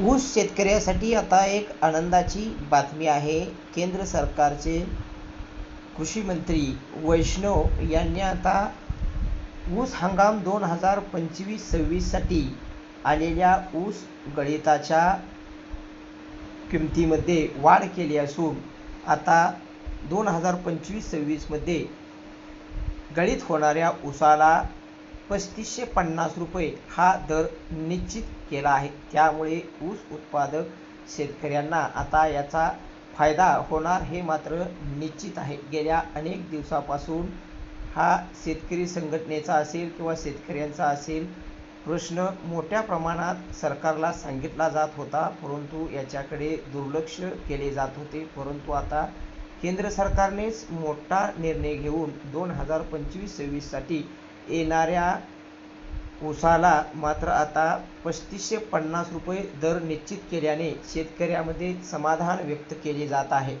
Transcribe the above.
ऊस शेतकऱ्यासाठी आता एक आनंदाची बातमी आहे. केंद्र सरकारचे कृषी मंत्री वैष्णव यांनी आता ऊस हंगाम दोन हजार पंचवीस सव्वीससाठी आलेल्या ऊस गणिताच्या किमतीमध्ये वाढ केली असून आता दोन हजार पंचवीस सव्वीसमध्ये गळीत होणाऱ्या ऊसाला पस्तीसशे पन्नास रुपये हा दर निश्चित केला आहे. त्यामुळे ऊस उत्पादक शेतकऱ्यांना आता याचा फायदा होणार हे मात्र निश्चित आहे. गेल्या अनेक दिवसापासून हा शेतकरी संघटनेचा असेल किंवा शेतकऱ्यांचा असेल प्रश्न मोठ्या प्रमाणात सरकारला सांगितला जात होता परंतु याच्याकडे दुर्लक्ष केले जात होते. परंतु आता केंद्र सरकारनेच मोठा निर्णय घेऊन दोन हजार पंचवीस सव्वीससाठी येणाऱ्या ऊसाला मात्र आता पस्तीसशे पन्नास रुपये दर निश्चित केल्याने शेतकऱ्यामध्ये समाधान व्यक्त केले जात आहे.